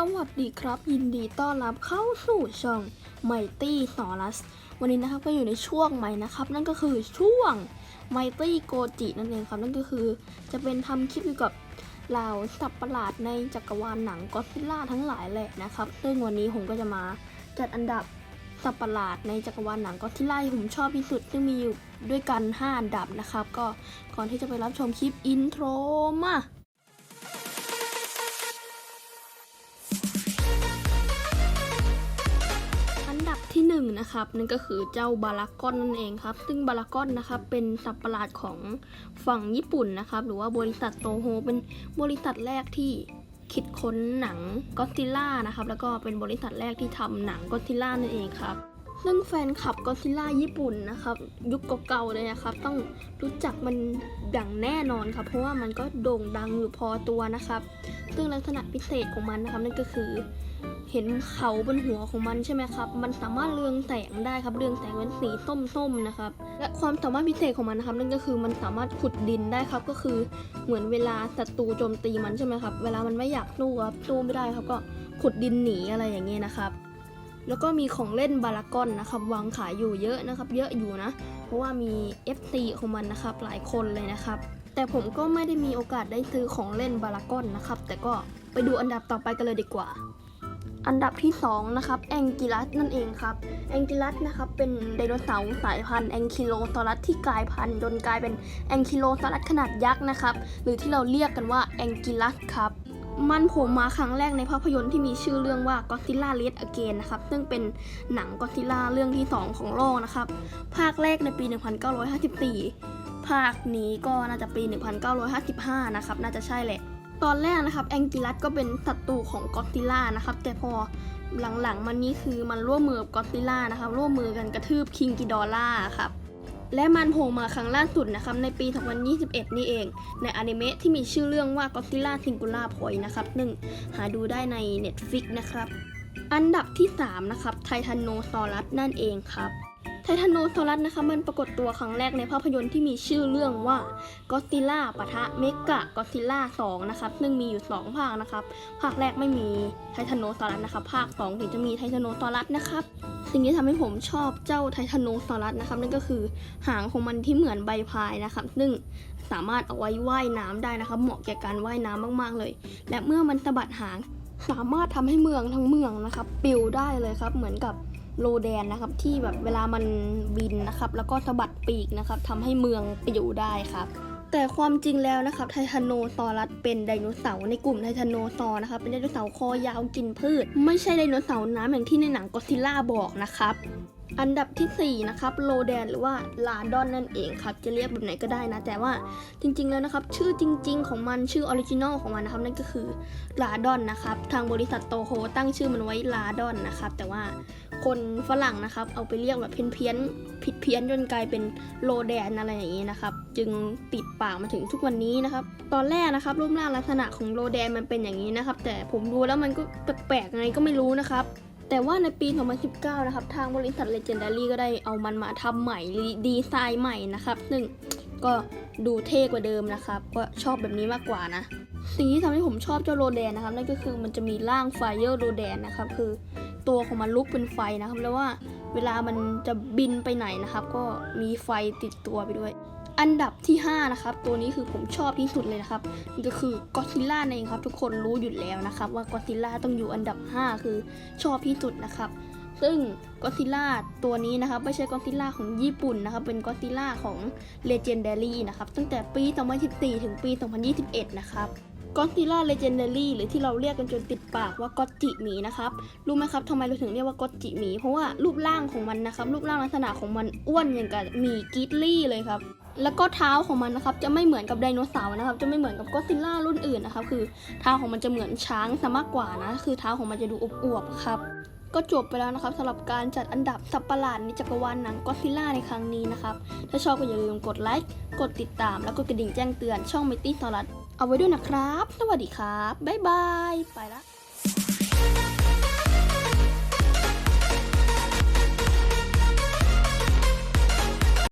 สวัสดีครับ ยินดีต้อนรับเข้าสู่ช่อง Mighty s o r u s วันนี้นะครับก็อยู่ในช่วงใหม่นะครับ นั่นก็คือช่วง Mighty Goji นั่นเองครับ นั่นก็คือจะเป็นทำคลิปเกี่ยวกับเหล่าสัตว์ประหลาดในจักรวาลหนังก็ซิล่าทั้งหลายแหละนะครับ ซึ่งวันนี้ผมก็จะมาจัดอันดับสัตว์ประหลาดในจักรวาลหนังก็ซิล่าที่ผมชอบที่สุด ซึ่งมีอยู่ด้วยกัน 5 อันดับนะครับ ก็ก่อนที่จะไปรับชมคลิปอินโทรมา หนึ่งนะครับนั่นก็คือเจ้าบารากอนนั่นเองครับ ซึ่งบารากอนนะครับเป็นสัตว์ประหลาดของฝั่งญี่ปุ่นนะครับ หรือว่าบริษัทโตโฮเป็นบริษัทแรกที่คิดค้นหนังก็ซิล่านะครับ แล้วก็เป็นบริษัทแรกที่ทำหนังก็ซิล่านั่นเองครับ ซึ่งแฟนคลับก็ซิล่าญี่ปุ่นนะครับ ยุคเก่าๆเลยนะครับ ต้องรู้จักมันอย่างแน่นอนครับ เพราะว่ามันก็โด่งดังอยู่พอตัวนะครับ ซึ่งลักษณะพิเศษของมันนะครับ นั่นก็คือเห็นเขาบนหัวของมันใช่ไหมครับ มันสามารถเรืองแสงได้ครับ เรืองแสงเป็นสีส้มๆนะครับ และความสามารถพิเศษของมันนะครับ นั่นก็คือมันสามารถขุดดินได้ครับ ก็คือเหมือนเวลาศัตรูโจมตีมันใช่ไหมครับ เวลามันไม่อยากสู้ครับ สู้ไม่ได้ครับก็ขุดดินหนีอะไรอย่างเงี้ยนะครับ แล้วก็มีของเล่นบารากอนนะครับวางขายอยู่เยอะนะครับ เยอะอยู่นะ เพราะว่ามี FC ของมันนะครับหลายคนเลยนะครับ แต่ผมก็ไม่ได้มีโอกาสได้ซื้อของเล่นบารากอนนะครับ แต่ก็ไปดูอันดับต่อไปกันเลยดีกว่าอันดับที่ 2 นะครับแองกิลัสนั่นเองครับแองกิลัสนะครับเป็นไดโนเสาร์สายพันธุ์แองคิโลซอรัสที่กลายพันธุ์จนกลายเป็นแองคิโลซอรัสขนาดยักษ์นะครับ หรือที่เราเรียกกันว่าแองกิลัสครับ มันโผล่มาครั้งแรกในภาพยนตร์ที่มีชื่อเรื่องว่า Godzilla Red Again นะครับ ซึ่งเป็นหนัง Godzilla เรื่องที่ 2 ของโลกนะครับ ภาคแรกในปี 1954 ภาคนี้ก็น่าจะปี 1955 นะครับ น่าจะใช่แหละ ตอนแรกนะครับแองกิลัสก็เป็นศัตรูของก็อดซิลล่านะครับ แต่พอหลังๆมันนี้คือมันร่วมมือกับก็อดซิลล่านะครับ ร่วมมือกันกระทืบคิงกิดอล่าครับ และมันโผล่มาครั้งล่าสุดนะครับในปี 2021 นี่เอง ในอนิเมะที่มีชื่อเรื่องว่า Godzilla Singular Point นะครับหนึ่งหาดูได้ใน Netflix นะครับ อันดับที่ 3 นะครับไททานโนซอรัสนั่นเองครับ ไททานโนซอรัสนะคะมันปรากฏตัวครั้งแรกในภาพยนตร์ที่มีชื่อเรื่องว่าก็ซิล่าปะทะเมกะก็ซิล่า2นะครับซึ่งมีอยู่ 2 ภาคนะครับ ภาคแรกไม่มีไททานโนซอรัสนะครับ ภาค 2 ถึงจะมีไททานโนซอรัสนะครับ สิ่งที่ทำให้ผมชอบเจ้าไททานโนซอรัสนะครับ นั่นก็คือหางของมันที่เหมือนใบพายนะครับ ซึ่งสามารถเอาไว้ว่ายน้ำได้นะครับ เหมาะแก่การว่ายน้ำมากๆเลย และเมื่อมันสะบัดหางสามารถทำให้เมืองทั้งเมืองนะครับปิวได้เลยครับ เหมือนกับ โลแดนนะครับ ที่แบบเวลามันบินนะครับ แล้วก็สะบัดปีกนะครับทำให้เมืองปิวได้ครับแต่ความจริงแล้วนะครับไททานโนซอรัสเป็นไดโนเสาร์ในกลุ่มไททานโนซอร์นะครับเป็นไดโนเสาร์คอยาวกินพืช ไม่ใช่ไดโนเสาร์น้ำอย่างที่ในหนังก็ซิลล่าบอกนะครับ อันดับทีสี่ 4 นะครับโลแดนหรือว่าลาดอนนั่นเองครับ จะเรียกแบบไหนก็ได้นะ แต่ว่าจริงๆแล้วนะครับ ชื่อจริง ๆ ของมันชื่อออริจินอลของมันนะครับ นั่นก็คือลาดอนนะครับ ทางบริษัทโตโฮตั้งชื่อมันไว้ลาดอนนะครับ แต่ว่า คนฝรั่งนะครับ เอาไปเรียกแบบเพี้ยนๆผิดเพี้ยนจนกลายเป็นโลแดนอะไรอย่างนี้นะครับ จึงติดปากมาถึงทุกวันนี้นะครับ ตอนแรกนะครับรูปร่างลักษณะของโลแดนมันเป็นอย่างนี้นะครับ แต่ผมดูแล้วมันก็แปลกๆไงก็ไม่รู้นะครับแต่ว่าในปี 2019 นะครับ ทางบริษัท Legendary ก็ได้เอามันมาทำใหม่ ดีไซน์ใหม่นะครับซึ่งก็ดูเท่กว่าเดิมนะครับ ก็ชอบแบบนี้มากกว่านะสิ่งที่ทำให้ผมชอบเจ้าโรแดนนะครับ นั่นก็คือมันจะมีร่างไฟเออร์โรแดนนะครับ คือ ตัวของมันลุกเป็นไฟนะครับ แล้วว่าเวลามันจะบินไปไหนนะครับ ก็มีไฟติดตัวไปด้วย อันดับที่ 5 นะครับ ตัวนี้คือผมชอบที่สุดเลยนะครับนี่ก็คือก็ซิลล่าเองครับ ทุกคนรู้อยู่แล้วนะครับ ว่าก็ซิล่าต้องอยู่อันดับ 5 คือชอบที่สุดนะครับซึ่งก็ซิล่าตัวนี้นะครับ ไม่ใช่ก็ซิล่าของญี่ปุ่นนะครับ เป็นก็ซิล่าของ Legendary นะครับ ตั้งแต่ปี 2014 ถึงปี 2021 นะครับ ก็ซิล่า Legendary หรือที่เราเรียกกันจนติดปากว่าก็จิหมีนะครับ รู้ไหมครับทำไมเราถึงเรียกว่าก็จิหมี เพราะว่ารูปร่างของมันนะครับ รูปร่างลักษณะของมันอ้วนอย่างกับหมีกิตลี่เลยครับ แล้วก็เท้าของมันนะครับ จะไม่เหมือนกับไดโนเสาร์นะครับ จะไม่เหมือนกับก็อดซิล่ารุ่นอื่นนะครับ คือเท้าของมันจะเหมือนช้างซะมากกว่านะ คือเท้าของมันจะดูอวบๆครับก็จบไปแล้วนะครับสำหรับการจัดอันดับสัตว์ประหลาดในจักรวาลหนังก็ซิลล่าในครั้งนี้นะครับ ถ้าชอบก็อย่าลืมกดไลค์ กดติดตาม แล้วก็กระดิ่งแจ้งเตือนช่องมิตี้สลัด เอาไว้ด้วยนะครับ สวัสดีครับ บ๊ายบาย ไปละ